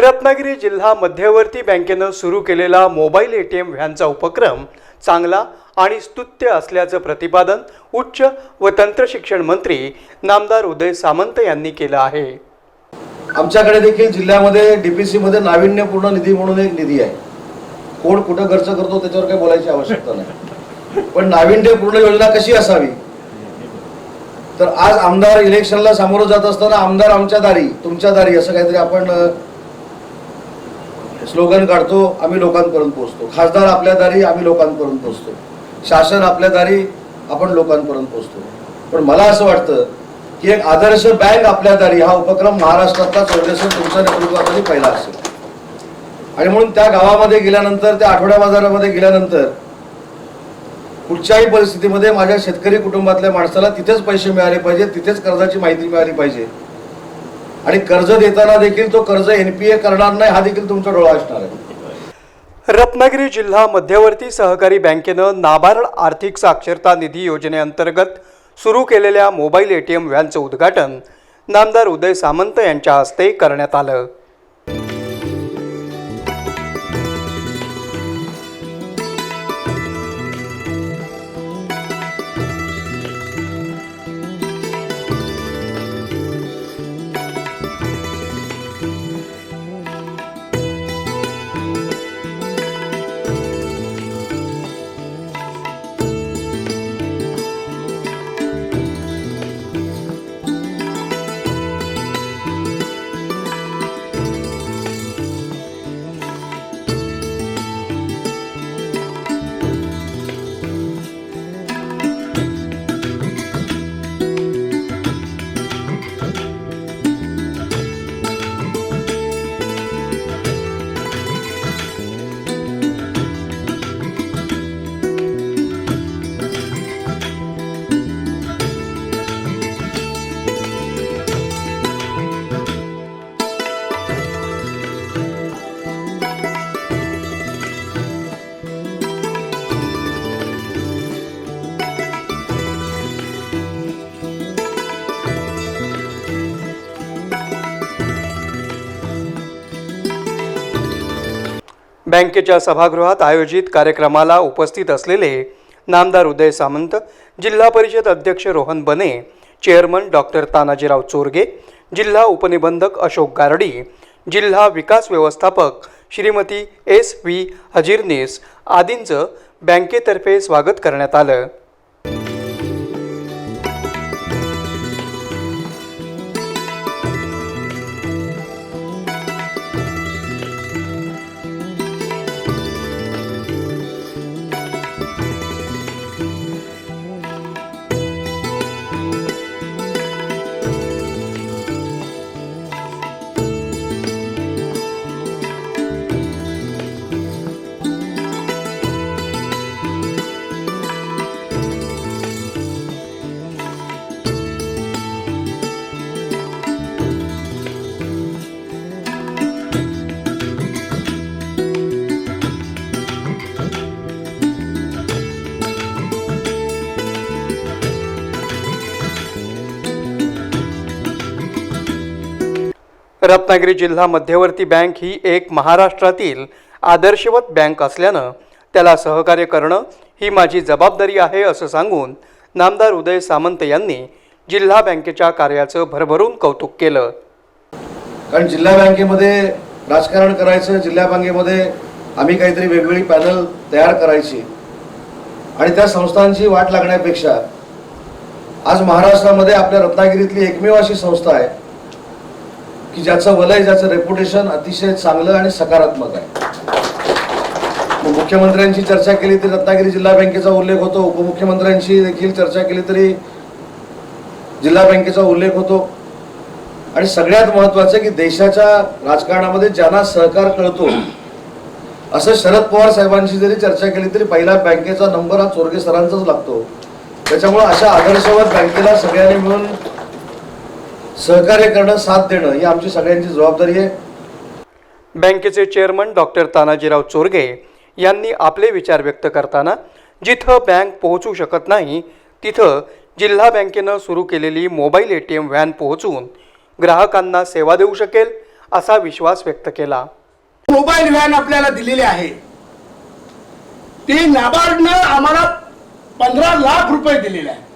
Ratnagiri जिल्हा मध्यवर्ती बँकेनं सुरू केलेला मोबाईल ए टी एम व्हॅनचा उपक्रम चांगला आणि स्तुत्य असल्याचं प्रतिपादन उच्च व तंत्रशिक्षण मंत्री नामदार उदय सामंत यांनी केलं आहे. आमच्याकडे देखील जिल्ह्यामध्ये डीपीसीमध्ये नाविन्यपूर्ण निधी म्हणून एक निधी आहे. कोण कुठं खर्च करतो त्याच्यावर काही बोलायची आवश्यकता नाही. पण नाविन्यपूर्ण योजना कशी असावी? तर आज आमदार इलेक्शनला सामोरं जात असताना आमदार आमच्या दारी तुमच्या दारी असं काहीतरी आपण स्लोगन काढतो आम्ही लोकांपर्यंत पोहोचतो. खासदार आपल्या दारी आम्ही लोकांपर्यंत पोहोचतो. शासन आपल्या दारी आपण लोकांपर्यंत पोहोचतो. पण मला असं वाटतं की एक आदर्श बँक आपल्या दारी हा उपक्रम महाराष्ट्रातला चौदेशन तुमच्या नेतृत्वाखाली पहिला असेल. आणि म्हणून त्या गावामध्ये गेल्यानंतर त्या आठवड्या बाजारामध्ये गेल्यानंतर कुठच्याही परिस्थितीमध्ये माझ्या शेतकरी कुटुंबातल्या माणसाला तिथेच पैसे मिळाले पाहिजे तिथेच कर्जाची माहिती मिळाली पाहिजे. आणि कर्ज देताना देखील तो कर्ज एनपीए करणार नाही हा देखील तुमचा डोळा असणार आहे. रत्नागिरी जिल्हा मध्यवर्ती सहकारी बँकेनं नाबार्ड आर्थिक साक्षरता निधी योजनेअंतर्गत सुरू केलेल्या मोबाईल ए टी एम व्हॅनचं उद्घाटन नामदार उदय सामंत यांच्या हस्ते करण्यात आलं. बँकेच्या सभागृहात आयोजित कार्यक्रमाला उपस्थित असलेले नामदार उदय सामंत जिल्हा परिषद अध्यक्ष रोहन बने चेअरमन डॉक्टर तानाजीराव चोरगे जिल्हा उपनिबंधक अशोक गारडी जिल्हा विकास व्यवस्थापक श्रीमती एस व्ही हजीरनेस आदींचं बँकेतर्फे स्वागत करण्यात आलं. रत्नागिरी जिल्हा मध्यवर्ती बँक ही एक महाराष्ट्रातील आदर्शवत बँक असल्यानं त्याला सहकार्य करणं ही माझी जबाबदारी आहे असं सांगून नामदार उदय सामंत यांनी जिल्हा बँकेच्या कार्याचं भरभरून कौतुक केलं. कारण जिल्हा बँकेमध्ये राजकारण करायचं जिल्हा बँकेमध्ये आम्ही काहीतरी वेगवेगळी पॅनल तयार करायची आणि त्या संस्थांची वाट लागण्यापेक्षा आज महाराष्ट्रामध्ये आपल्या रत्नागिरीतली एकमेव अशी संस्था आहे. की ज्याचं वलय ज्याचं रेप्युटेशन अतिशय चांगलं आणि सकारात्मक आहे. मुख्यमंत्र्यांची चर्चा केली तरी रत्नागिरी जिल्हा बँकेचा उल्लेख होतो. उपमुख्यमंत्र्यांची देखील चर्चा केली तरी जिल्हा बँकेचा उल्लेख होतो. आणि सगळ्यात महत्वाचं की देशाच्या राजकारणामध्ये ज्यांना सहकार कळतो असं शरद पवार साहेबांशी जरी चर्चा केली तरी पहिला बँकेचा नंबर हा चोरगे सरांचाच लागतो. त्याच्यामुळे अशा आदर्शवत बँकेला सगळ्यांनी मिळून सहकार्य करणं साथ देणं ही आमची सगळ्यांची जबाबदारी आहे. बँकेचे चेअरमन डॉक्टर तानाजीराव चोरगे यांनी आपले विचार व्यक्त करताना जिथं बँक पोहोचू शकत नाही तिथं जिल्हा बँकेनं सुरू केलेली mobile A T M van पोहोचून ग्राहकांना सेवा देऊ शकेल असा विश्वास व्यक्त केला. मोबाईल व्हॅन आपल्याला दिलेली आहे. ती नाबार्डनं आम्हाला पंधरा लाख रुपये दिलेले आहे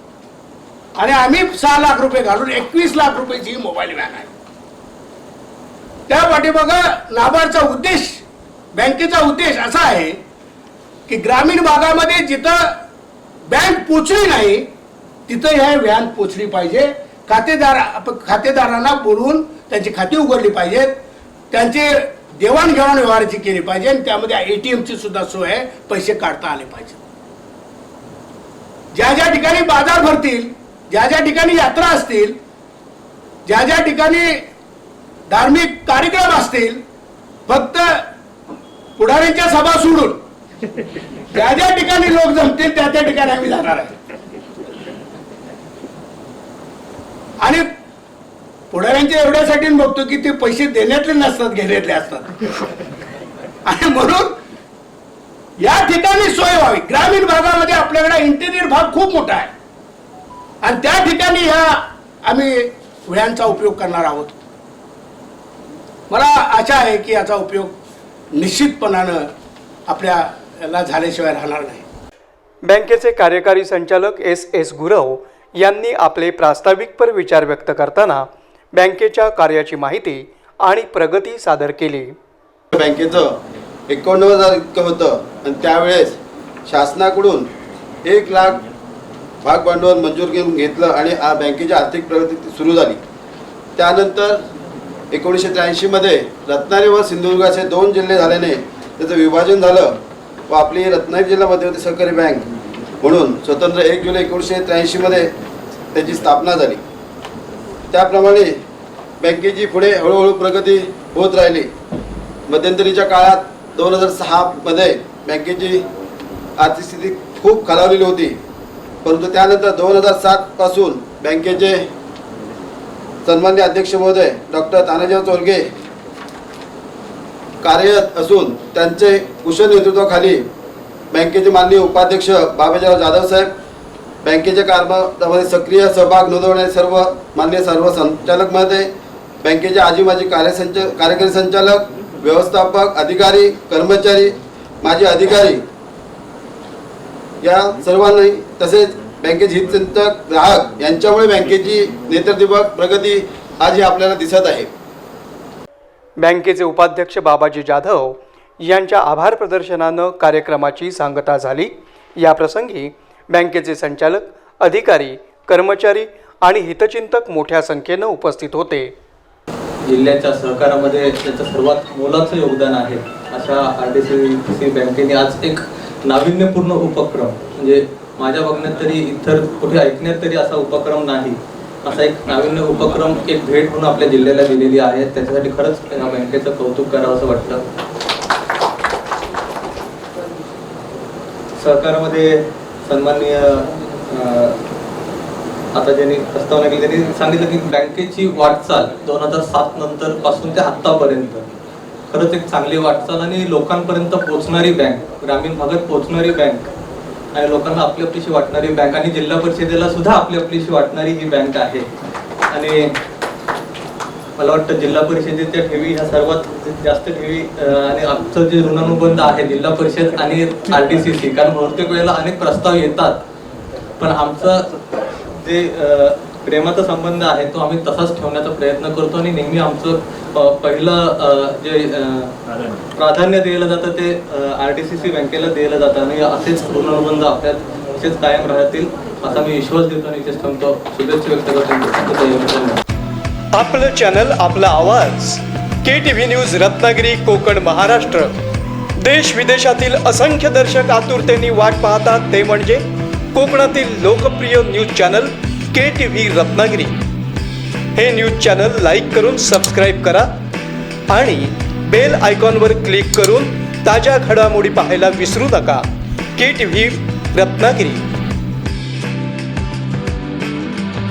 आणि आम्ही सहा लाख रुपये घालून एकवीस लाख रुपयाची मोबाईल व्हॅन आहे. त्या पाठीमागं नाबार्डचा उद्देश बँकेचा उद्देश असा आहे की ग्रामीण भागामध्ये जिथं बँक पोचली नाही तिथं ह्या व्हॅन पोचली पाहिजे. खातेदार खातेदारांना बोलवून त्यांची खाती उघडली पाहिजेत. त्यांचे देवाणघेवाण व्यवहाराची केली पाहिजे आणि त्यामध्ये एटीएमची सुद्धा सोय आहे पैसे काढता आले पाहिजे ज्या ज्या ठिकाणी बाजार भरतील ज्या ज्या ठिकाणी यात्रा असतील ज्या ज्या ठिकाणी धार्मिक कार्यक्रम असतील फक्त पुढाऱ्यांच्या सभा सोडून ज्या ज्या ठिकाणी लोक जमतील त्या त्या ठिकाणी आम्ही जाणार आहे. आणि पुढाऱ्यांच्या एवढ्यासाठी बघतो की ते पैसे देण्यातले नसतात घेण्यातले असतात. आणि म्हणून या ठिकाणी सोय व्हावी. ग्रामीण भागामध्ये आपल्याकडे इंटेरियर भाग खूप मोठा आहे. आणि त्या ठिकाणी ह्या आम्ही व्हॅनचा उपयोग करणार आहोत. मला आशा आहे की याचा उपयोग निश्चितपणानं आपल्याला झाल्याशिवाय राहणार नाही. बँकेचे कार्यकारी संचालक एस एस गुरव यांनी आपले प्रास्ताविकपर विचार व्यक्त करताना बँकेच्या कार्याची माहिती आणि प्रगती सादर केली. बँकेचं एकोणनव्वद हजार इतकं होतं आणि त्यावेळेस शासनाकडून एक लाख भाग भांडवल मंजूर घेऊन घेतलं आणि बँकेची आर्थिक प्रगती सुरू झाली. त्यानंतर एकोणीसशे त्र्याऐंशीमध्ये रत्नागिरी व सिंधुदुर्गाचे दोन जिल्हे झाल्याने त्याचं विभाजन झालं व आपली रत्नागिरी जिल्हा मध्यवर्ती सहकारी बँक म्हणून स्वतंत्र एक जुलै एकोणीसशे त्र्याऐंशीमध्ये त्याची स्थापना झाली. त्याप्रमाणे बँकेची पुढे हळूहळू प्रगती होत राहिली. मध्यंतरीच्या काळात दोन हजार सहामध्ये बँकेची आर्थिक स्थिती खूप खालावलेली होती. परंतु त्यानंतर दोन हजार सातपासून बँकेचे सन्मान्य अध्यक्ष महोदय डॉक्टर तानाजीराव चोरगे कार्यरत असून त्यांचे कुशल नेतृत्वाखाली बँकेचे माननीय उपाध्यक्ष बाबाजीराव जाधव साहेब बँकेच्या कारभारामध्ये सक्रिय सहभाग नोंदवणारे सर्व मान्य सर्व संचालक महोदय बँकेचे आजी माजी कार्यसंच कार्यकारी संचालक व्यवस्थापक अधिकारी कर्मचारी माजी अधिकारी या सर्वांनी तसेच बँकेचे हितचिंतक ग्राहक यांच्यामुळे बँकेची नेतृत्वक प्रगती आज ही आपल्याला दिसत आहे. बँकेचे उपाध्यक्ष बाबाजी जाधव यांच्या आभार प्रदर्शनानं कार्यक्रमाची सांगता झाली. या प्रसंगी बँकेचे संचालक अधिकारी कर्मचारी आणि हितचिंतक मोठ्या संख्येनं उपस्थित होते. जिल्ह्याच्या सहकारामध्ये त्याचं सर्वात मोलाचं योगदान आहे अशा आर डी सी सी बँकेने आज एक नाविन्यपूर्ण उपक्रम. म्हणजे माझ्या बघण्यात तरी इतर कुठे ऐकण्यात तरी असा उपक्रम नाही. असा एक नाविन्य उपक्रम एक भेट म्हणून आपल्या जिल्ह्याला दिलेली आहे. त्याच्यासाठी खरंच या बँकेचं कौतुक करावं असं वाटतं. सहकारामध्ये सन्माननीय आता ज्यांनी प्रस्तावना केली त्यांनी सांगितलं की बँकेची वाटचाल दोन हजार सात नंतर पासून ते आतापर्यंत खरंच एक चांगली वाटचाल आणि लोकांपर्यंत पोहोचणारी बँक ग्रामीण भागात पोहोचणारी बँक आणि लोकांना आपली आपलीशी वाटणारी बँक आणि जिल्हा परिषदेला सुद्धा आपली आपलीशी वाटणारी ही बँक आहे. आणि मला वाटतं जिल्हा परिषदेच्या ठेवी ह्या सर्वात जास्त ठेवी आणि आमचं जे ऋणानुबंध आहे जिल्हा परिषद आणि आर टी सी सी कारण बहुतेक वेळेला अनेक प्रस्ताव येतात. पण आमचं जे प्रेमाचा संबंध आहे तो आम्ही तसाच ठेवण्याचा प्रयत्न करतो आणि नेहमी आमचं पहिलं जे प्राधान्य. दिलं जातं ते आर टी सी सी बँकेला दिलं जातं आणि असेच ऋणानुबंध आपल्यात असेच कायम राहतील असा मी विश्वास देतो आणि इथेच थांबतो. शुभेच्छा व्यक्त करतो. आपलं चॅनल आपला आवाज. K T V news Ratnagiri Kokan Maharashtra. देश विदेशातील असंख्य दर्शक आतुरतेने वाट पाहतात ते म्हणजे कोकणातील लोकप्रिय news channel. K T V Ratnagiri. हे न्यूज चॅनल लाईक करून सबस्क्राईब करा आणि बेल आयकॉनवर क्लिक करून ताज्या घडामोडी पाहायला विसरू नका. K T V Ratnagiri.